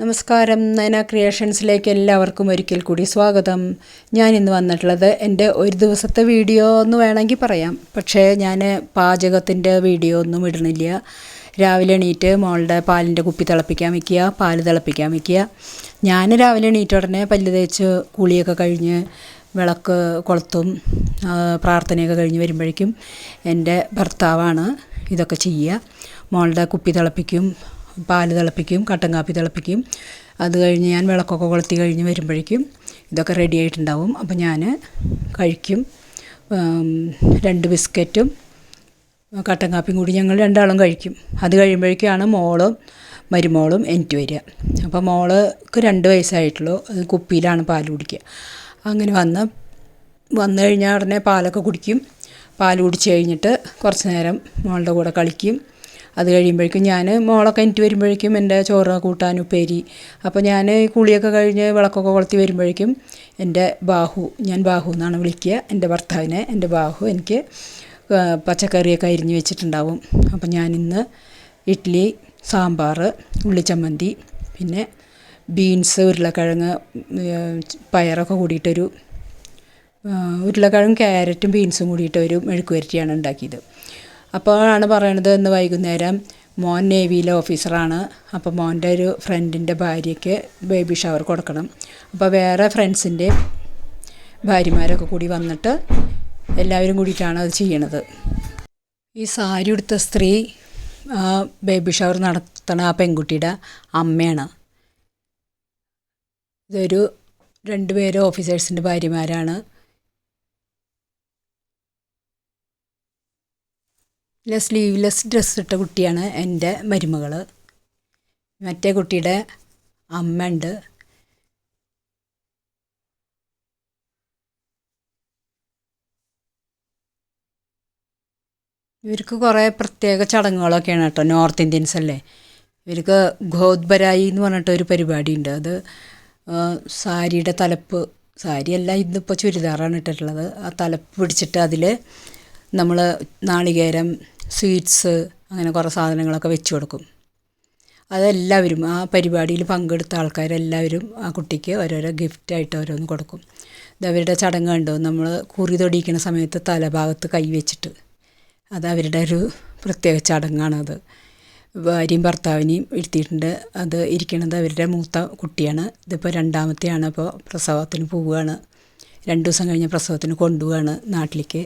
നമസ്കാരം. നയന ക്രിയേഷൻസിലേക്ക് എല്ലാവർക്കും ഒരിക്കൽ കൂടി സ്വാഗതം. ഞാൻ ഇന്ന് വന്നിട്ടുള്ളത് എന്റെ ഒരു ദിവസത്തെ വീഡിയോ എന്ന് വേണമെങ്കിൽ പറയാം. പക്ഷേ ഞാൻ പാചകത്തിന്റെ വീഡിയോ ഒന്നും ഇടുന്നില്ല. രാവിലെ എണീറ്റ് മോളുടെ പാലിന്റെ കുപ്പി തിളപ്പിക്കാൻ വയ്ക്കുക പാൽ തിളപ്പിക്കാൻ വയ്ക്കുക. ഞാൻ രാവിലെ എണീറ്റ ഉടനെ പല്ല് തേച്ച് കുളിയൊക്കെ കഴിഞ്ഞ് വിളക്ക് കൊളുത്തും പ്രാർത്ഥനയൊക്കെ കഴിഞ്ഞ് വരുമ്പോഴേക്കും എന്റെ ഭർത്താവാണ് ഇതൊക്കെ ചെയ്യുക. മോളുടെ കുപ്പി തിളപ്പിക്കും പാൽ തിളപ്പിക്കും കട്ടൻ കാപ്പി തിളപ്പിക്കും. അത് കഴിഞ്ഞ് ഞാൻ വിളക്കൊക്കെ കൊളുത്തി കഴിഞ്ഞ് വരുമ്പോഴേക്കും ഇതൊക്കെ റെഡി ആയിട്ടുണ്ടാവും. അപ്പോൾ ഞാൻ കഴിക്കും. രണ്ട് ബിസ്ക്കറ്റും കട്ടൻ കാപ്പിയും കൂടി ഞങ്ങൾ രണ്ടാളും കഴിക്കും. അത് കഴിയുമ്പോഴേക്കാണ് മോളും മരുമോളും എനിക്ക് വരിക. അപ്പോൾ മോൾക്ക് രണ്ട് വയസ്സായിട്ടുള്ളൂ. അത് കുപ്പിയിലാണ് പാൽ കുടിക്കുക. അങ്ങനെ വന്ന് വന്നു കഴിഞ്ഞാൽ ഉടനെ പാലൊക്കെ കുടിക്കും. പാൽ കുടിച്ച് കഴിഞ്ഞിട്ട് കുറച്ച് നേരം മോളുടെ കൂടെ കളിക്കും. അത് കഴിയുമ്പോഴേക്കും ഞാൻ മോളൊക്കെ എനിക്ക് വരുമ്പോഴേക്കും എന്റെ ചോറ് കൂട്ടാൻ ഉപ്പേരി. അപ്പോൾ ഞാൻ കുളിയൊക്കെ കഴിഞ്ഞ് വിളക്കൊക്കെ കൊളുത്തി വരുമ്പോഴേക്കും എന്റെ ബാഹു ഞാൻ ബാഹു എന്നാണ് വിളിക്കുക. എന്റെ ഭർത്താവിനെ എന്റെ ബാഹു എനിക്ക് പച്ചക്കറിയൊക്കെ അരിഞ്ഞ് വെച്ചിട്ടുണ്ടാവും. അപ്പം ഞാനിന്ന് ഇഡ്ഡലി സാമ്പാർ ഉള്ളിച്ചമ്മന്തി പിന്നെ ബീൻസ് ഉരുളക്കിഴങ്ങ് പയറൊക്കെ കൂടിയിട്ടൊരു ഉരുളക്കിഴങ്ങ് ക്യാരറ്റും ബീൻസും കൂടിയിട്ട് ഒരു മെഴുക്ക് വരട്ടിയാണ് ഉണ്ടാക്കിയത്. അപ്പോഴാണ് പറയണത് ഇന്ന് വൈകുന്നേരം മോൻ നേവിയിലെ ഓഫീസറാണ്. അപ്പോൾ മോന്റെ ഒരു ഫ്രണ്ടിന്റെ ഭാര്യയ്ക്ക് ബേബി ഷവർ കൊടുക്കണം. അപ്പോൾ വേറെ ഫ്രണ്ട്സിന്റെ ഭാര്യമാരൊക്കെ കൂടി വന്നിട്ട് എല്ലാവരും കൂടിയിട്ടാണ് അത് ചെയ്യണത്. ഈ സാരി ഉടുത്ത സ്ത്രീ ബേബി ഷവർ നടത്തണ ആ പെൺകുട്ടിയുടെ അമ്മയാണ്. ഇതൊരു രണ്ടുപേരും ഓഫീസേഴ്സിന്റെ ഭാര്യമാരാണ്. ഇല്ല സ്ലീവ്ലെസ് ഡ്രസ്സ് ഇട്ട കുട്ടിയാണ് എന്റെ മരുമകൾ മറ്റേ കുട്ടിയുടെ അമ്മ ഉണ്ട് ഇവർക്ക് കുറേ പ്രത്യേക ചടങ്ങുകളൊക്കെയാണ് കേട്ടോ നോർത്ത് ഇന്ത്യൻസ് അല്ലേ? ഇവർക്ക് ഗോദ്ബരായി എന്ന് പറഞ്ഞിട്ട് ഒരു പരിപാടിയുണ്ട്. അത് സാരിയുടെ തലപ്പ് സാരിയല്ല ഇന്നിപ്പോൾ ചുരിദാറാണ് ഇട്ടിട്ടുള്ളത്. ആ തലപ്പ് പിടിച്ചിട്ട് അതിൽ നമ്മൾ നാളികേരം സ്വീറ്റ്സ് അങ്ങനെ കുറേ സാധനങ്ങളൊക്കെ വെച്ച് കൊടുക്കും. അതെല്ലാവരും ആ പരിപാടിയിൽ പങ്കെടുത്ത ആൾക്കാരെല്ലാവരും ആ കുട്ടിക്ക് ഓരോരോ ഗിഫ്റ്റായിട്ട് ഓരോന്ന് കൊടുക്കും. ഇത് അവരുടെ ചടങ്ങ് കണ്ടോ? നമ്മൾ കുറി തൊടിയിക്കുന്ന സമയത്ത് തലഭാഗത്ത് കൈ വെച്ചിട്ട്. അത് അവരുടെ ഒരു പ്രത്യേക ചടങ്ങാണത് ഭാര്യയും ഭർത്താവിനെയും ഇരുത്തിയിട്ടുണ്ട്. അത് ഇരിക്കണത് അവരുടെ മൂത്ത കുട്ടിയാണ്. ഇതിപ്പോൾ രണ്ടാമത്തെയാണ്. അപ്പോൾ പ്രസവത്തിന് പോവുകയാണ്. രണ്ട് ദിവസം കഴിഞ്ഞ് പ്രസവത്തിന് കൊണ്ടുപോവാണ് നാട്ടിലേക്ക്.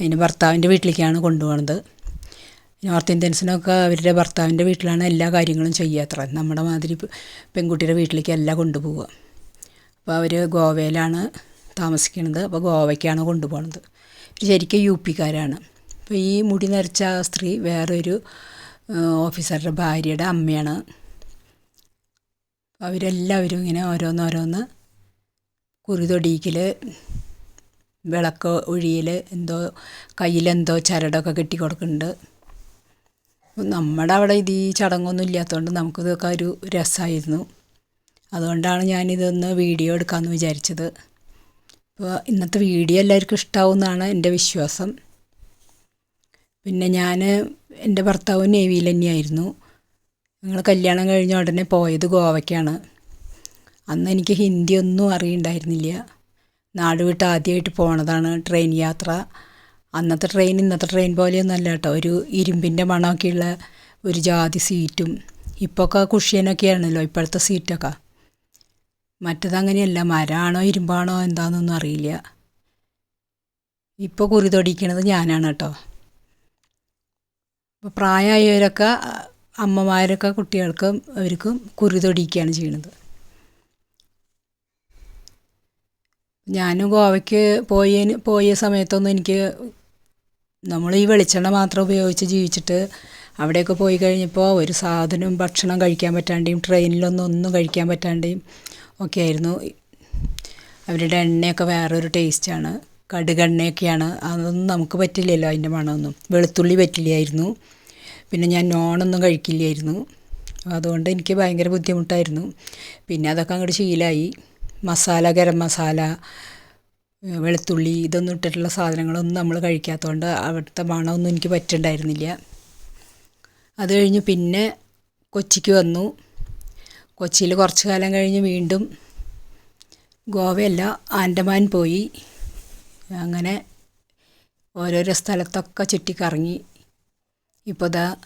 അതിന് ഭർത്താവിന്റെ വീട്ടിലേക്കാണ് കൊണ്ടുപോകണത് നോർത്ത് ഇന്ത്യൻസിനൊക്കെ അവരുടെ ഭർത്താവിന്റെ വീട്ടിലാണ് എല്ലാ കാര്യങ്ങളും ചെയ്യാത്ര നമ്മുടെ മാതിരി പെൺകുട്ടിയുടെ വീട്ടിലേക്ക് എല്ലാം കൊണ്ടുപോവുക. അപ്പോൾ അവർ ഗോവയിലാണ് താമസിക്കുന്നത്. അപ്പോൾ ഗോവയ്ക്കാണ് കൊണ്ടുപോകുന്നത് ശരിക്കും യു പിക്കാരാണ്. അപ്പോൾ ഈ മുടി നരച്ച ആ സ്ത്രീ വേറൊരു ഓഫീസറുടെ ഭാര്യയുടെ അമ്മയാണ്. അവരെല്ലാവരും ഇങ്ങനെ ഓരോന്നോരോന്ന് കുറി തൊടിയിക്കൽ വിളക്ക് ഒഴിയൽ എന്തോ കയ്യിലെന്തോ ചരടൊക്കെ കെട്ടി കൊടുക്കുന്നുണ്ട് നമ്മുടെ അവിടെ ഇത് ഈ ചടങ്ങൊന്നും ഇല്ലാത്തതുകൊണ്ട് നമുക്കിതൊക്കെ ഒരു രസമായിരുന്നു അതുകൊണ്ടാണ് ഞാനിതൊന്ന് വീഡിയോ എടുക്കാമെന്ന് വിചാരിച്ചത്. അപ്പോൾ ഇന്നത്തെ വീഡിയോ എല്ലാവർക്കും ഇഷ്ടമാവുമെന്നാണ് എന്റെ വിശ്വാസം. പിന്നെ ഞാൻ എന്റെ ഭർത്താവ് നേവിയിൽ തന്നെയായിരുന്നു. ഞങ്ങൾ കല്യാണം കഴിഞ്ഞ ഉടനെ പോയത് ഗോവയ്ക്കാണ്. അന്ന് എനിക്ക് ഹിന്ദി ഒന്നും അറിയണ്ടായിരുന്നില്ല. നാട് വിട്ട് ആദ്യമായിട്ട് പോണതാണ് ട്രെയിൻ യാത്ര. അന്നത്തെ ട്രെയിൻ ഇന്നത്തെ ട്രെയിൻ പോലെയൊന്നും അല്ല കേട്ടോ. ഒരു ഇരുമ്പിന്റെ മണമൊക്കെയുള്ള ഒരു ജാതി സീറ്റും ഇപ്പോഴൊക്കെ കുഷ്യനൊക്കെയാണല്ലോ ഇപ്പോഴത്തെ സീറ്റൊക്കെ മറ്റത് അങ്ങനെയല്ല. മരമാണോ ഇരുമ്പാണോ എന്താണെന്നൊന്നും അറിയില്ല. ഇപ്പോൾ കുറി തൊടിക്കണത് ഞാനാണ് കേട്ടോ. അപ്പോൾ പ്രായമായവരൊക്കെ അമ്മമാരൊക്കെ കുട്ടികൾക്കും അവർക്കും കുറി തൊടിക്കുകയാണ് ചെയ്യണത്. ഞാൻ ഗോവയ്ക്ക് പോയതിന് പോയ സമയത്തൊന്നും എനിക്ക് നമ്മൾ ഈ വെളിച്ചെണ്ണ മാത്രം ഉപയോഗിച്ച് ജീവിച്ചിട്ട് അവിടെയൊക്കെ പോയി കഴിഞ്ഞപ്പോൾ ഒരു സാധനവും ഭക്ഷണം കഴിക്കാൻ പറ്റാണ്ടെയും ട്രെയിനിലൊന്നും ഒന്നും കഴിക്കാൻ പറ്റാണ്ടെയും ഒക്കെ ആയിരുന്നു. അവരുടെ എണ്ണയൊക്കെ വേറൊരു ടേസ്റ്റാണ് കടുകെണ്ണയൊക്കെയാണ്. അതൊന്നും നമുക്ക് പറ്റില്ലല്ലോ അതിന്റെ മണമൊന്നും. വെളുത്തുള്ളി പറ്റില്ലായിരുന്നു. പിന്നെ ഞാൻ നോണൊന്നും കഴിക്കില്ലായിരുന്നു. അതുകൊണ്ട് എനിക്ക് ഭയങ്കര ബുദ്ധിമുട്ടായിരുന്നു. പിന്നെ അതൊക്കെ അങ്ങോട്ട് ശീലമായി മസാല ഗരം മസാല വെളുത്തുള്ളി ഇതൊന്നും ഇട്ടിട്ടുള്ള സാധനങ്ങളൊന്നും നമ്മൾ കഴിക്കാത്തതുകൊണ്ട് അവിടുത്തെ മണമൊന്നും എനിക്ക് പറ്റുന്നുണ്ടായിരുന്നില്ല അത് കഴിഞ്ഞ് പിന്നെ കൊച്ചിക്ക് വന്നു. കൊച്ചിയിൽ കുറച്ച് കാലം കഴിഞ്ഞ് വീണ്ടും ഗോവയല്ല ആൻഡമാൻ പോയി. അങ്ങനെ ഓരോരോ സ്ഥലത്തൊക്കെ ചുറ്റിക്കറങ്ങി. ഇപ്പോൾ ദാ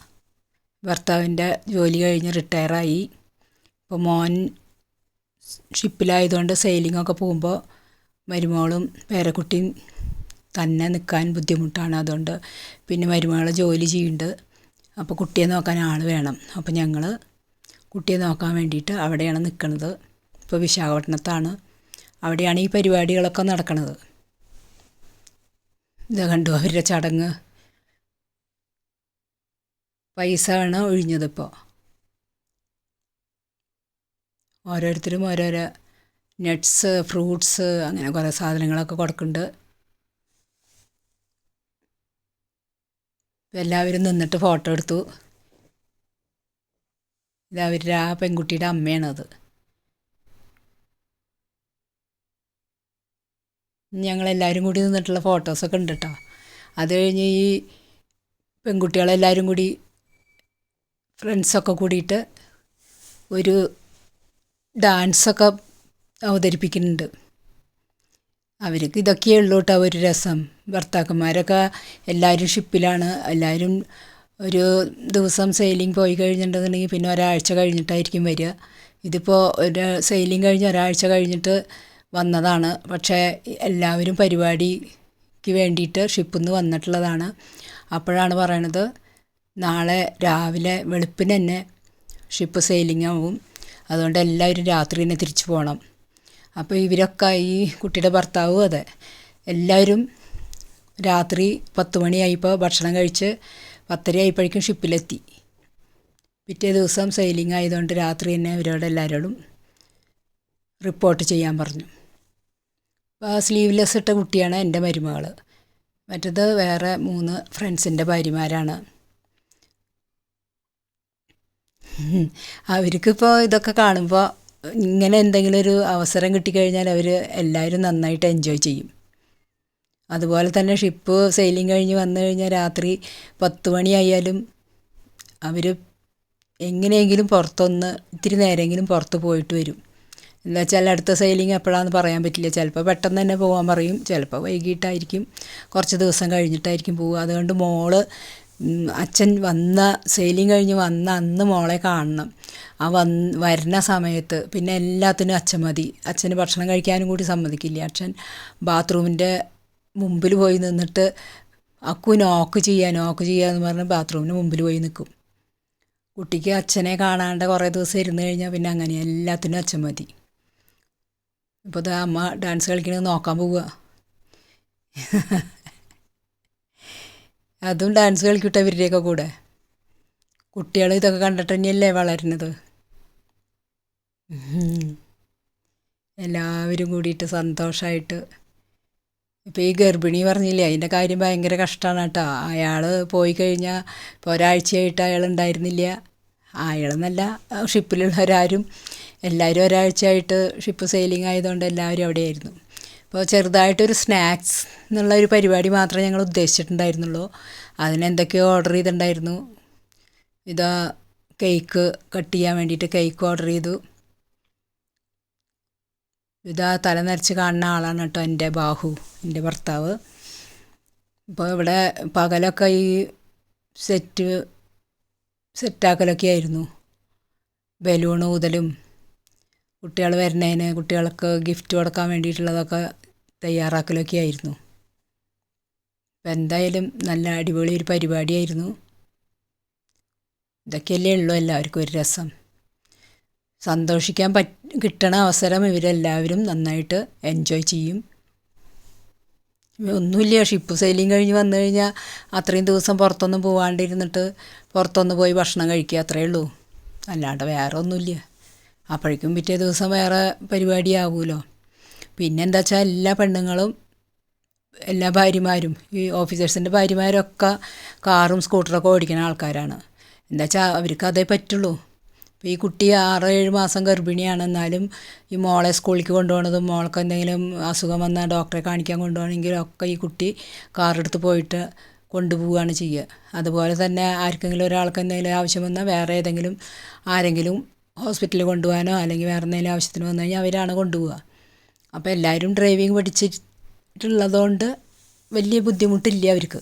ഭർത്താവിന്റെ ജോലി കഴിഞ്ഞ് റിട്ടയറായി. ഇപ്പോൾ മോൻ ഷിപ്പിലായതുകൊണ്ട് സെയിലിങ്ങൊക്കെ പോകുമ്പോൾ മരുമോളും പേരക്കുട്ടിയും തന്നെ നിൽക്കാൻ ബുദ്ധിമുട്ടാണ് അതുകൊണ്ട് പിന്നെ മരുമകൾ ജോലി ചെയ്യുന്നുണ്ട്. അപ്പോൾ കുട്ടിയെ നോക്കാൻ ആൾ വേണം. അപ്പോൾ ഞങ്ങൾ കുട്ടിയെ നോക്കാൻ വേണ്ടിയിട്ട് അവിടെയാണ് നിൽക്കുന്നത് ഇപ്പോൾ വിശാഖപട്ടണത്താണ്. അവിടെയാണ് ഈ പരിപാടികളൊക്കെ നടക്കുന്നത് ഇത് കണ്ടു അവരുടെ ചടങ്ങ്. പൈസ ആണ് ഒഴിഞ്ഞതിപ്പോൾ ഓരോരുത്തരും ഓരോരോ നട്ട്സ് ഫ്രൂട്ട്സ് അങ്ങനെ കുറേ സാധനങ്ങളൊക്കെ കൊടുക്കുന്നുണ്ട്. എല്ലാവരും നിന്നിട്ട് ഫോട്ടോ എടുത്തു. ഇത് അവരുടെ ആ പെൺകുട്ടിയുടെ അമ്മയാണത്. ഞങ്ങളെല്ലാവരും കൂടി നിന്നിട്ടുള്ള ഫോട്ടോസൊക്കെ ഉണ്ട് കേട്ടോ അത് കഴിഞ്ഞ് ഈ പെൺകുട്ടികളെല്ലാവരും കൂടി ഫ്രണ്ട്സൊക്കെ കൂടിയിട്ട് ഒരു ഡാൻസൊക്കെ അവതരിപ്പിക്കുന്നുണ്ട്. അവർക്ക് ഇതൊക്കെയേ ഉള്ളൂ കേട്ടോ ഒരു രസം. ഭർത്താക്കന്മാരൊക്കെ എല്ലാവരും ഷിപ്പിലാണ്. എല്ലാവരും ഒരു ദിവസം സെയിലിംഗ് പോയി കഴിഞ്ഞിട്ടുണ്ടെന്നുണ്ടെങ്കിൽ പിന്നെ ഒരാഴ്ച കഴിഞ്ഞിട്ടായിരിക്കും വരിക. ഇതിപ്പോൾ ഒരു സെയിലിംഗ് കഴിഞ്ഞ് ഒരാഴ്ച കഴിഞ്ഞിട്ട് വന്നതാണ്. പക്ഷേ എല്ലാവരും പരിപാടിക്ക് വേണ്ടിയിട്ട് ഷിപ്പിൽ നിന്ന് വന്നിട്ടുള്ളതാണ്. അപ്പോഴാണ് പറയണത് നാളെ രാവിലെ വെളുപ്പിന് തന്നെ ഷിപ്പ് സെയിലിംഗ് ആവും. അതുകൊണ്ട് എല്ലാവരും രാത്രി തന്നെ തിരിച്ചു പോകണം അപ്പോൾ ഇവരൊക്കെ ഈ കുട്ടിയുടെ ഭർത്താവും അതെ. എല്ലാവരും രാത്രി പത്ത് മണിയായപ്പോൾ ഭക്ഷണം കഴിച്ച് പത്തര ആയപ്പോഴേക്കും ഷിപ്പിലെത്തി. പിറ്റേ ദിവസം സെയിലിംഗ് ആയതുകൊണ്ട് രാത്രി തന്നെ അവരോട് എല്ലാവരോടും റിപ്പോർട്ട് ചെയ്യാൻ പറഞ്ഞു. അപ്പോൾ ആ സ്ലീവ്ലെസ് ഇട്ട കുട്ടിയാണ് എന്റെ മരുമകൾ മറ്റത് വേറെ മൂന്ന് ഫ്രണ്ട്സിന്റെ ഭാര്യമാരാണ്. അവർക്കിപ്പോൾ ഇതൊക്കെ കാണുമ്പോൾ ഇങ്ങനെ എന്തെങ്കിലും ഒരു അവസരം കിട്ടിക്കഴിഞ്ഞാൽ അവർ എല്ലാവരും നന്നായിട്ട് എൻജോയ് ചെയ്യും. അതുപോലെ തന്നെ ഷിപ്പ് സെയിലിംഗ് കഴിഞ്ഞ് വന്നു കഴിഞ്ഞാൽ രാത്രി പത്ത് മണിയായാലും അവർ എങ്ങനെയെങ്കിലും പുറത്തൊന്ന് ഇത്തിരി നേരമെങ്കിലും പുറത്ത് പോയിട്ട് വരും. എന്താ വെച്ചാൽ അടുത്ത സെയിലിംഗ് എപ്പോഴാണെന്ന് പറയാൻ പറ്റില്ല. ചിലപ്പോൾ പെട്ടെന്ന് തന്നെ പോകാൻ പറയും. ചിലപ്പോൾ വൈകിട്ടായിരിക്കും. കുറച്ച് ദിവസം കഴിഞ്ഞിട്ടായിരിക്കും പോവുക. അതുകൊണ്ട് മോൾ അച്ഛൻ വന്ന സെയിലിംഗ് കഴിഞ്ഞ് വന്ന അന്ന് മോളെ കാണണം. ആ വന്ന് വരുന്ന സമയത്ത് പിന്നെ എല്ലാത്തിനും അച്ഛൻ മതി. അച്ഛന് ഭക്ഷണം കഴിക്കാനും കൂടി സമ്മതിക്കില്ല. അച്ഛൻ ബാത്റൂമിന്റെ മുമ്പിൽ പോയി നിന്നിട്ട് അക്കു നോക്ക് ചെയ്യാൻ നോക്ക് ചെയ്യാന്ന് പറഞ്ഞ് ബാത്റൂമിന് മുമ്പിൽ പോയി നിൽക്കും. കുട്ടിക്ക് അച്ഛനെ കാണാണ്ട് കുറേ ദിവസം ഇരുന്ന് കഴിഞ്ഞാൽ പിന്നെ അങ്ങനെ എല്ലാത്തിനും അച്ഛൻ മതി. ഇപ്പോൾ അമ്മ ഡാൻസ് കളിക്കണത് നോക്കാൻ പോവുക. അതും ഡാൻസ് കളിക്കട്ടെ ഇവരുടെയൊക്കെ കൂടെ. കുട്ടികൾ ഇതൊക്കെ കണ്ടിട്ട് തന്നെയല്ലേ വളരുന്നത്. എല്ലാവരും കൂടിയിട്ട് സന്തോഷമായിട്ട് ഇപ്പോൾ ഈ ഗർഭിണി പറഞ്ഞില്ലേ അതിന്റെ കാര്യം ഭയങ്കര കഷ്ടമാണ് കേട്ടോ. അയാൾ പോയി കഴിഞ്ഞാൽ ഇപ്പോൾ ഒരാഴ്ചയായിട്ട് അയാൾ ഉണ്ടായിരുന്നില്ല. അയാളെന്നല്ല ഷിപ്പിലുള്ളവരാരും എല്ലാവരും ഒരാഴ്ചയായിട്ട് ഷിപ്പ് സെയിലിംഗ് ആയതുകൊണ്ട് എല്ലാവരും അവിടെയായിരുന്നു. അപ്പോൾ ചെറുതായിട്ടൊരു സ്നാക്സ് എന്നുള്ള ഒരു പരിപാടി മാത്രമേ ഞങ്ങൾ ഉദ്ദേശിച്ചിട്ടുണ്ടായിരുന്നുള്ളൂ. അതിനെന്തൊക്കെയോ ഓർഡർ ചെയ്തിട്ടുണ്ടായിരുന്നു. ഇതാ കേക്ക് കട്ട് ചെയ്യാൻ വേണ്ടിയിട്ട് കേക്ക് ഓർഡർ ചെയ്തു. ഇതാ തല നരച്ച് കാണുന്ന ആളാണ് കേട്ടോ എന്റെ ബാഹു എന്റെ ഭർത്താവ്. ഇപ്പോൾ ഇവിടെ പകലൊക്കെ ഈ സെറ്റ് സെറ്റാക്കലൊക്കെ ആയിരുന്നു. ബലൂൺ ഊതലും കുട്ടികൾ വരുന്നതിന് കുട്ടികൾക്ക് ഗിഫ്റ്റ് കൊടുക്കാൻ വേണ്ടിയിട്ടുള്ളതൊക്കെ തയ്യാറാക്കലൊക്കെ ആയിരുന്നു അപ്പം എന്തായാലും നല്ല അടിപൊളി ഒരു പരിപാടിയായിരുന്നു. ഇതൊക്കെയല്ലേ ഉള്ളൂ എല്ലാവർക്കും ഒരു രസം. സന്തോഷിക്കാൻ പറ്റ കിട്ടണ അവസരം ഇവരെല്ലാവരും നന്നായിട്ട് എൻജോയ് ചെയ്യും. ഒന്നുമില്ല ഷിപ്പ് സെയിലിംഗ് കഴിഞ്ഞ് വന്നു കഴിഞ്ഞാൽ അത്രയും ദിവസം പുറത്തൊന്നും പോകാണ്ടിരുന്നിട്ട് പുറത്തൊന്ന് പോയി ഭക്ഷണം കഴിക്കുക അത്രയേ ഉള്ളൂ. അല്ലാണ്ട് വേറെ ഒന്നുമില്ല. അപ്പോഴേക്കും പിറ്റേ ദിവസം വേറെ പരിപാടിയാവുമല്ലോ പിന്നെ എന്താ വെച്ചാൽ എല്ലാ പെണ്ണുങ്ങളും എല്ലാ ഭാര്യമാരും ഈ ഓഫീസേഴ്സിന്റെ ഭാര്യമാരൊക്കെ കാറും സ്കൂട്ടറൊക്കെ ഓടിക്കുന്ന ആൾക്കാരാണ്. എന്താ വെച്ചാൽ അവർക്ക് അതേ പറ്റുള്ളൂ. ഇപ്പോൾ ഈ കുട്ടി ആറ് ഏഴ് മാസം ഗർഭിണിയാണ്. എന്നാലും ഈ മോളെ സ്കൂളിലേക്ക് കൊണ്ടുപോകണതും മോൾക്ക് എന്തെങ്കിലും അസുഖം വന്നാൽ ഡോക്ടറെ കാണിക്കാൻ കൊണ്ടുപോകണമെങ്കിലും ഒക്കെ ഈ കുട്ടി കാറെടുത്ത് പോയിട്ട് കൊണ്ടുപോവുകയാണ് ചെയ്യുക. അതുപോലെ തന്നെ ആർക്കെങ്കിലും ഒരാൾക്ക് എന്തെങ്കിലും ആവശ്യം വന്നാൽ വേറെ ഏതെങ്കിലും ആരെങ്കിലും ഹോസ്പിറ്റലിൽ കൊണ്ടുപോകാനോ അല്ലെങ്കിൽ വേറെ എന്തെങ്കിലും ആവശ്യത്തിന് വന്നു കഴിഞ്ഞാൽ അവരാണ് കൊണ്ടുപോവുക. അപ്പോൾ എല്ലാവരും ഡ്രൈവിംഗ് പഠിച്ചിട്ടുള്ളതുകൊണ്ട് വലിയ ബുദ്ധിമുട്ടില്ല അവർക്ക്.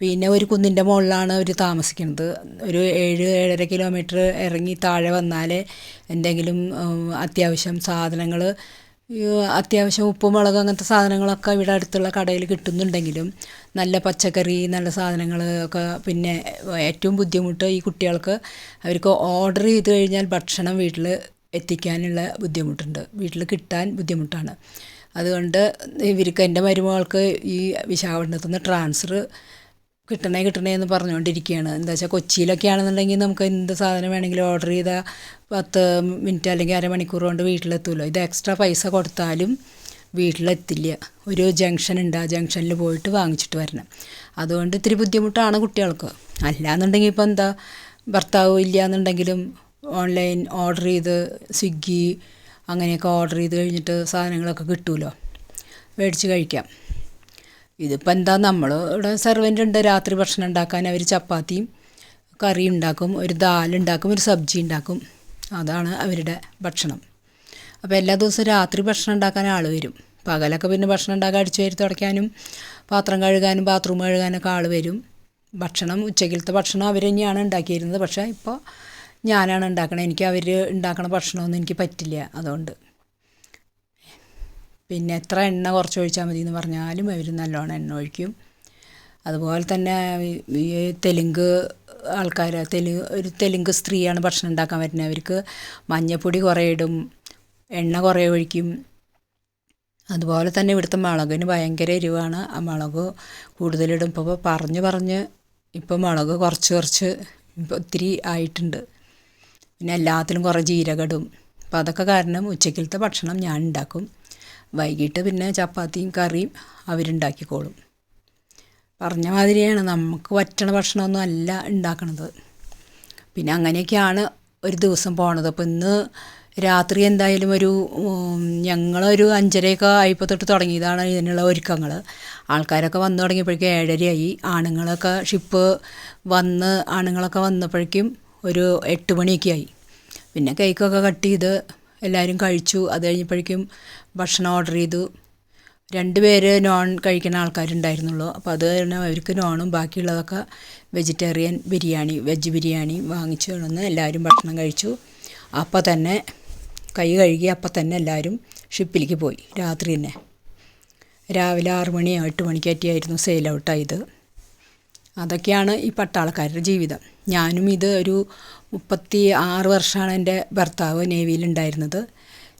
പിന്നെ ഒരു കുന്നിന്റെ മുകളിലാണ് അവർ താമസിക്കുന്നത്. ഒരു ഏഴ് ഏഴര കിലോമീറ്റർ ഇറങ്ങി താഴെ വന്നാലേ എന്തെങ്കിലും അത്യാവശ്യം സാധനങ്ങൾ അത്യാവശ്യം ഉപ്പ് മുളക് അങ്ങനത്തെ സാധനങ്ങളൊക്കെ ഇവിടെ അടുത്തുള്ള കടയിൽ കിട്ടുന്നുണ്ടെങ്കിലും നല്ല പച്ചക്കറി നല്ല സാധനങ്ങൾ ഒക്കെ പിന്നെ ഏറ്റവും ബുദ്ധിമുട്ട് ഈ കുട്ടികൾക്ക് അവർക്ക് ഓർഡർ ചെയ്ത് കഴിഞ്ഞാൽ ഭക്ഷണം വീട്ടിൽ എത്തിക്കാനുള്ള ബുദ്ധിമുട്ടുണ്ട്. വീട്ടിൽ കിട്ടാൻ ബുദ്ധിമുട്ടാണ്. അതുകൊണ്ട് ഇവർക്ക് എന്റെ മരുമകൾക്ക് ഈ വിശാഖപട്ടണത്തു നിന്ന് ട്രാൻസ്ഫർ കിട്ടണേ കിട്ടണേ എന്ന് പറഞ്ഞുകൊണ്ടിരിക്കുകയാണ്. എന്താ വെച്ചാൽ കൊച്ചിയിലൊക്കെ ആണെന്നുണ്ടെങ്കിൽ നമുക്ക് എന്ത് സാധനം വേണമെങ്കിലും ഓർഡർ ചെയ്താൽ പത്ത് മിനിറ്റ് അല്ലെങ്കിൽ അരമണിക്കൂർ കൊണ്ട് വീട്ടിലെത്തുമല്ലോ ഇത് എക്സ്ട്രാ പൈസ കൊടുത്താലും വീട്ടിലെത്തില്ല. ഒരു ജംഗ്ഷൻ ഉണ്ട്. ആ ജംഗ്ഷനിൽ പോയിട്ട് വാങ്ങിച്ചിട്ട് വരണം. അതുകൊണ്ട് ഇത്തിരി ബുദ്ധിമുട്ടാണ് കുട്ടികൾക്ക്. അല്ലാന്നുണ്ടെങ്കിൽ ഇപ്പോൾ എന്താ ഭർത്താവ് ഇല്ല എന്നുണ്ടെങ്കിലും ഓൺലൈൻ ഓർഡർ ചെയ്ത് സ്വിഗ്ഗി അങ്ങനെയൊക്കെ ഓർഡർ ചെയ്ത് കഴിഞ്ഞിട്ട് സാധനങ്ങളൊക്കെ കിട്ടുമല്ലോ മേടിച്ച് കഴിക്കാം. ഇതിപ്പോൾ എന്താ നമ്മൾ ഇവിടെ സെർവന്റ് ഉണ്ട്. രാത്രി ഭക്ഷണം ഉണ്ടാക്കാൻ അവർ ചപ്പാത്തിയും കറി ഉണ്ടാക്കും. ഒരു ദാൽ ഉണ്ടാക്കും. ഒരു സബ്ജി ഉണ്ടാക്കും. അതാണ് അവരുടെ ഭക്ഷണം. അപ്പോൾ എല്ലാ ദിവസവും രാത്രി ഭക്ഷണം ഉണ്ടാക്കാൻ ആൾ വരും. പകലൊക്കെ പിന്നെ ഭക്ഷണം ഉണ്ടാക്കാൻ അടിച്ചു വാരി തുടയ്ക്കാനും പാത്രം കഴുകാനും ബാത്റൂം കഴുകാനൊക്കെ ആൾ വരും. ഭക്ഷണം ഉച്ചക്കിലത്തെ ഭക്ഷണം അവർ തന്നെയാണ് ഉണ്ടാക്കിയിരുന്നത്. പക്ഷേ ഇപ്പോൾ ഞാനാണ് ഉണ്ടാക്കണത് എനിക്ക് അവർ ഉണ്ടാക്കണ ഭക്ഷണമൊന്നും എനിക്ക് പറ്റില്ല അതുകൊണ്ട്. പിന്നെ എത്ര എണ്ണ കുറച്ച് ഒഴിച്ചാൽ മതി എന്ന് പറഞ്ഞാലും അവർ നല്ലോണം എണ്ണ ഒഴിക്കും. അതുപോലെ തന്നെ ഈ തെലുങ്ക് ആൾക്കാർ തെലുങ്ക് ഒരു തെലുങ്ക് സ്ത്രീയാണ് ഭക്ഷണം ഉണ്ടാക്കാൻ വരുന്നത്. അവർക്ക് മഞ്ഞപ്പൊടി കുറേ ഇടും. എണ്ണ കുറേ ഒഴിക്കും. അതുപോലെ തന്നെ ഇവിടുത്തെ മുളകിന് ഭയങ്കര എരിവാണ്. ആ മുളക് കൂടുതലിടും ഇപ്പോൾ പറഞ്ഞ് പറഞ്ഞ് ഇപ്പോൾ മുളക് കുറച്ച് കുറച്ച് ഇപ്പോൾ ഒത്തിരി ആയിട്ടുണ്ട്. പിന്നെ എല്ലാത്തിലും കുറേ ജീരകടും. അപ്പോൾ അതൊക്കെ കാരണം ഉച്ചക്കലത്തെ ഭക്ഷണം ഞാൻ ഉണ്ടാക്കും. വൈകിട്ട് പിന്നെ ചപ്പാത്തിയും കറിയും അവരുണ്ടാക്കിക്കോളും. പറഞ്ഞ മാതിരിയാണ് നമുക്ക് പറ്റണ ഭക്ഷണമൊന്നും അല്ല ഉണ്ടാക്കണത്. പിന്നെ അങ്ങനെയൊക്കെയാണ് ഒരു ദിവസം പോണത്. അപ്പോൾ ഇന്ന് രാത്രി എന്തായാലും ഒരു ഞങ്ങളൊരു അഞ്ചരയൊക്കെ ആയപ്പോൾ തൊട്ട് തുടങ്ങിയതാണ് ഇതിനുള്ള ഒരുക്കങ്ങൾ. ആൾക്കാരൊക്കെ വന്നു തുടങ്ങിയപ്പോഴേക്കും ഏഴരയായി. ആണുങ്ങളൊക്കെ ഷിപ്പ് വന്ന് ആണുങ്ങളൊക്കെ വന്നപ്പോഴേക്കും ഒരു എട്ട് മണിയൊക്കെ ആയി പിന്നെ കേക്കൊക്കെ കട്ട് ചെയ്ത് എല്ലാവരും കഴിച്ചു. അത് കഴിഞ്ഞപ്പോഴേക്കും ഭക്ഷണം ഓർഡർ ചെയ്തു. രണ്ട് പേര് നോൺ കഴിക്കുന്ന ആൾക്കാരുണ്ടായിരുന്നുള്ളൂ. അപ്പോൾ അത് കാരണം അവർക്ക് നോണും ബാക്കിയുള്ളതൊക്കെ വെജിറ്റേറിയൻ ബിരിയാണി വെജ് ബിരിയാണി വാങ്ങിച്ചു കൊണ്ടുവന്ന് എല്ലാവരും ഭക്ഷണം കഴിച്ചു. അപ്പോൾ തന്നെ കൈ കഴുകി അപ്പം തന്നെ എല്ലാവരും ഷിപ്പിലേക്ക് പോയി. രാത്രി തന്നെ. രാവിലെ ആറ് മണിയോ എട്ട് മണിക്കറ്റിയായിരുന്നു സെയിൽ ഔട്ടായത് അതൊക്കെയാണ് ഈ പട്ടാളക്കാരുടെ ജീവിതം. ഞാനും ഇത് ഒരു മുപ്പത്തി ആറ് വർഷമാണ് എന്റെ ഭർത്താവ് നേവിയിലുണ്ടായിരുന്നത്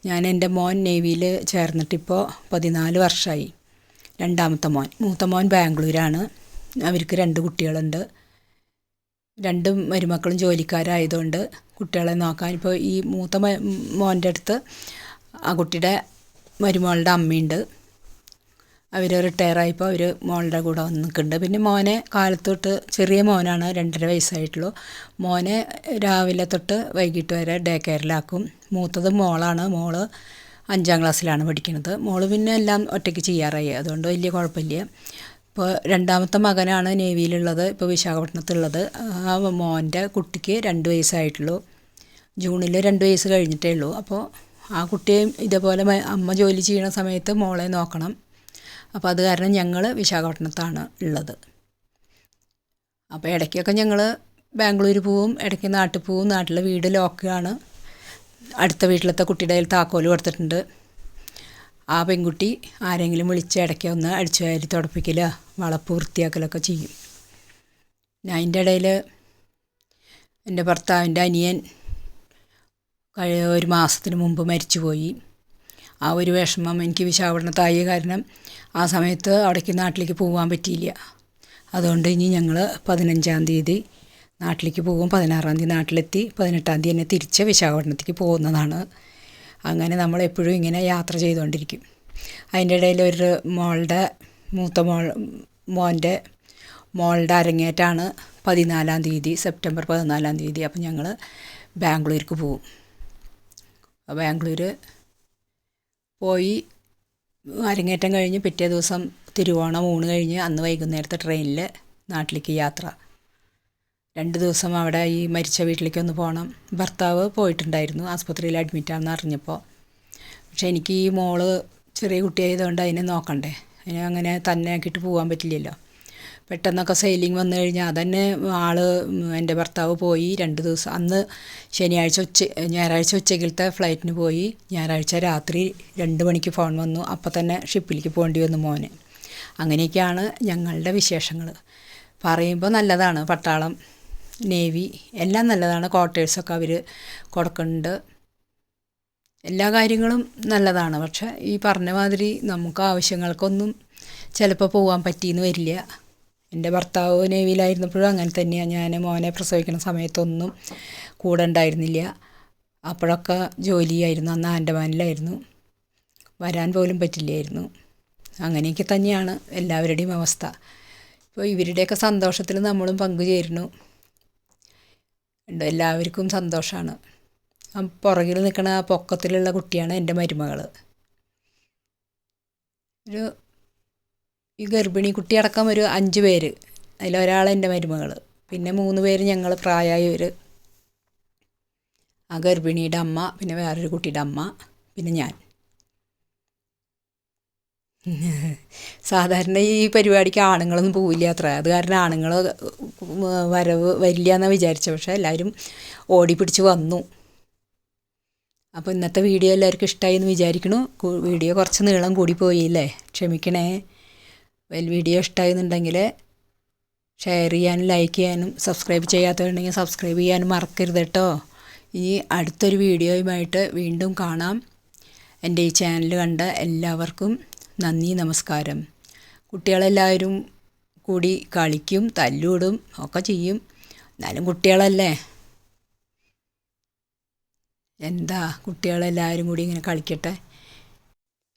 ഞാൻ എന്റെ മോൻ നേവിയിൽ ചേർന്നിട്ടിപ്പോൾ പതിനാല് വർഷമായി രണ്ടാമത്തെ മോൻ. മൂത്ത മോൻ ബാംഗ്ലൂരാണ്. അവർക്ക് രണ്ട് കുട്ടികളുണ്ട്. രണ്ടും മരുമക്കളും ജോലിക്കാരായതുകൊണ്ട് കുട്ടികളെ നോക്കാൻ. ഇപ്പോൾ ഈ മൂത്ത മോന്റെ അടുത്ത് ആ കുട്ടിയുടെ മരുമകളുടെ അമ്മയുണ്ട്. അവർ റിട്ടയറായപ്പോൾ അവർ മോളുടെ കൂടെ വന്ന് നിൽക്കുന്നുണ്ട്. പിന്നെ മോനെ കാലത്തൊട്ട് ചെറിയ മോനാണ് രണ്ടര വയസ്സായിട്ടുള്ളൂ. മോനെ രാവിലെ തൊട്ട് വൈകിട്ട് വരെ ഡേ കെയറിലാക്കും. മൂത്തത് മോളാണ്. മോൾ അഞ്ചാം ക്ലാസ്സിലാണ് പഠിക്കുന്നത്. മോൾ പിന്നെ എല്ലാം ഒറ്റയ്ക്ക് ചെയ്യാറായി. അതുകൊണ്ട് വലിയ കുഴപ്പമില്ല. ഇപ്പോൾ രണ്ടാമത്തെ മകനാണ് നേവിയിലുള്ളത് ഇപ്പോൾ വിശാഖപട്ടണത്തുള്ളത്. ആ മോന്റെ കുട്ടിക്ക് രണ്ട് വയസ്സായിട്ടുള്ളൂ. ജൂണിൽ രണ്ട് വയസ്സ് കഴിഞ്ഞിട്ടേ ഉള്ളൂ. അപ്പോൾ ആ കുട്ടിയെയും ഇതേപോലെ അമ്മ ജോലി ചെയ്യുന്ന സമയത്ത് മോളെ നോക്കണം. അപ്പോൾ അത് കാരണം ഞങ്ങൾ വിശാഖപട്ടണത്താണ് ഉള്ളത്. അപ്പോൾ ഇടയ്ക്കൊക്കെ ഞങ്ങൾ ബാംഗ്ലൂർ പോവും ഇടയ്ക്ക് നാട്ടിൽ പോവും. നാട്ടിലെ വീട് ലോക്കാണ്. അടുത്ത വീട്ടിലത്തെ കുട്ടിയുടെ കയ്യിൽ താക്കോൽ കൊടുത്തിട്ടുണ്ട്. ആ പെൺകുട്ടി ആരെങ്കിലും വിളിച്ച് ഇടയ്ക്ക് ഒന്ന് അടിച്ചു വാരി തുടപ്പിക്കലോ വളപ്പ് വൃത്തിയാക്കലൊക്കെ ചെയ്യും. ഞാൻ അതിന്റെ ഇടയിൽ എന്റെ ഭർത്താവിന്റെ അനിയൻ ഒരു മാസത്തിന് മുമ്പ് മരിച്ചുപോയി. ആ ഒരു വിഷമം എനിക്ക് വിശാഖപട്ടണത്തായ കാരണം ആ സമയത്ത് അവിടേക്ക് നാട്ടിലേക്ക് പോകാൻ പറ്റിയില്ല. അതുകൊണ്ട് ഇനി ഞങ്ങൾ പതിനഞ്ചാം തീയതി നാട്ടിലേക്ക് പോകും. പതിനാറാം തീയതി നാട്ടിലെത്തി പതിനെട്ടാം തീയതി തന്നെ തിരിച്ച് വിശാഖപട്ടണത്തേക്ക് പോകുന്നതാണ്. അങ്ങനെ നമ്മൾ എപ്പോഴും ഇങ്ങനെ യാത്ര ചെയ്തുകൊണ്ടിരിക്കും. അതിന്റെ ഇടയിൽ ഒരു മോളുടെ മൂത്ത മോൾ മോന്റെ മോളുടെ അരങ്ങേറ്റാണ് പതിനാലാം തീയതി സെപ്റ്റംബർ പതിനാലാം തീയതി. അപ്പം ഞങ്ങൾ ബാംഗ്ലൂർക്ക് പോവും ബാംഗ്ലൂർ പോയി അരങ്ങേറ്റം കഴിഞ്ഞ് പിറ്റേ ദിവസം തിരുവോണം ഊണ് കഴിഞ്ഞ് അന്ന് വൈകുന്നേരത്തെ ട്രെയിനിൽ നാട്ടിലേക്ക് യാത്ര. രണ്ട് ദിവസം അവിടെ ഈ മരിച്ച വീട്ടിലേക്ക് ഒന്ന് പോകണം ഭർത്താവ് പോയിട്ടുണ്ടായിരുന്നു ആസ്പത്രിയിൽ അഡ്മിറ്റാണെന്ന് അറിഞ്ഞപ്പോൾ. പക്ഷേ എനിക്ക് ഈ മോൾ ചെറിയ കുട്ടിയായതുകൊണ്ട് അതിനെ നോക്കണ്ടേ. അതിനെ അങ്ങനെ തന്നെ ആക്കിയിട്ട് പോകാൻ പറ്റില്ലല്ലോ. പെട്ടെന്നൊക്കെ സെയിലിംഗ് വന്നു കഴിഞ്ഞാൽ അതന്നെ ആൾ എന്റെ ഭർത്താവ് പോയി രണ്ട് ദിവസം. അന്ന് ശനിയാഴ്ച ഉച്ച ഞായറാഴ്ച ഉച്ചക്കിലത്തെ ഫ്ലൈറ്റിന് പോയി. ഞായറാഴ്ച രാത്രി രണ്ട് മണിക്ക് ഫോൺ വന്നു. അപ്പോൾ തന്നെ ഷിപ്പിലേക്ക് പോകേണ്ടി വന്നു മോന്. അങ്ങനെയൊക്കെയാണ് ഞങ്ങളുടെ വിശേഷങ്ങൾ പറയുമ്പോൾ നല്ലതാണ് പട്ടാളം. നേവി. എല്ലാം നല്ലതാണ്. ക്വാർട്ടേഴ്സൊക്കെ അവർ കൊടുക്കുന്നുണ്ട്. എല്ലാ കാര്യങ്ങളും നല്ലതാണ്. പക്ഷേ ഈ പറഞ്ഞ മാതിരി നമുക്ക് ആവശ്യങ്ങൾക്കൊന്നും ചിലപ്പോൾ പോകാൻ പറ്റിയെന്ന് വരില്ല. എന്റെ ഭർത്താവ് നേവിയിലായിരുന്നപ്പോഴും അങ്ങനെ തന്നെയാണ് ഞാൻ മോനെ പ്രസവിക്കുന്ന സമയത്തൊന്നും കൂടെ ഉണ്ടായിരുന്നില്ല. അപ്പോഴൊക്കെ ജോലിയായിരുന്നു. അന്ന് ആൻഡമാനിലായിരുന്നു. വരാൻ പോലും പറ്റില്ലായിരുന്നു. അങ്ങനെയൊക്കെ തന്നെയാണ് എല്ലാവരുടെയും അവസ്ഥ. ഇപ്പോൾ ഇവരുടെയൊക്കെ സന്തോഷത്തിൽ നമ്മളും പങ്കുചേരുന്നു. ഉണ്ട്? എല്ലാവർക്കും സന്തോഷമാണ് ആ പുറകിൽ നിൽക്കുന്ന ആ പൊക്കത്തിലുള്ള കുട്ടിയാണ് എന്റെ മരുമകൾ ഒരു ഈ ഗർഭിണി കുട്ടിയടക്കം ഒരു അഞ്ച് പേര്. അതിലൊരാൾ എന്റെ മരുമകൾ പിന്നെ മൂന്ന് പേര് ഞങ്ങൾ പ്രായമായവർ ആ ഗർഭിണിയുടെ അമ്മ പിന്നെ വേറൊരു കുട്ടിയുടെ അമ്മ പിന്നെ ഞാൻ. സാധാരണ ഈ പരിപാടിക്ക് ആണുങ്ങളൊന്നും പോവില്ല അത്ര. അത് കാരണം ആണുങ്ങൾ വരവ് വരില്ല എന്നാണ് വിചാരിച്ചത് പക്ഷേ എല്ലാവരും ഓടി പിടിച്ച് വന്നു. അപ്പോൾ ഇന്നത്തെ വീഡിയോ എല്ലാവർക്കും ഇഷ്ടമായി എന്ന് വിചാരിക്കണു. വീഡിയോ കുറച്ച് നീളം കൂടി പോയില്ലേ ക്ഷമിക്കണേ. വെൽ വീഡിയോ ഇഷ്ടമായെന്നുണ്ടെങ്കിൽ ഷെയർ ചെയ്യാനും ലൈക്ക് ചെയ്യാനും സബ്സ്ക്രൈബ് ചെയ്യാത്തവരുണ്ടെങ്കിൽ സബ്സ്ക്രൈബ് ചെയ്യാനും മറക്കരുത് കേട്ടോ. ഇനി അടുത്തൊരു വീഡിയോയുമായിട്ട് വീണ്ടും കാണാം. എന്റെ ഈ ചാനൽ കണ്ട എല്ലാവർക്കും നന്ദി നമസ്കാരം. കുട്ടികളെല്ലാവരും കൂടി കളിക്കും തല്ലൂടും ഒക്കെ ചെയ്യും. എന്നാലും കുട്ടികളല്ലേ? എന്താ കുട്ടികളെല്ലാവരും കൂടി ഇങ്ങനെ കളിക്കട്ടെ?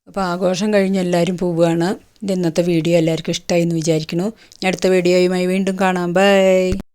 അപ്പോൾ ആഘോഷം കഴിഞ്ഞ് എല്ലാവരും പോവുകയാണ്. ഇത് ഇന്നത്തെ വീഡിയോ എല്ലാവർക്കും ഇഷ്ടമായി എന്ന് വിചാരിക്കുന്നു. അടുത്ത വീഡിയോയുമായി വീണ്ടും കാണാം. ബൈ.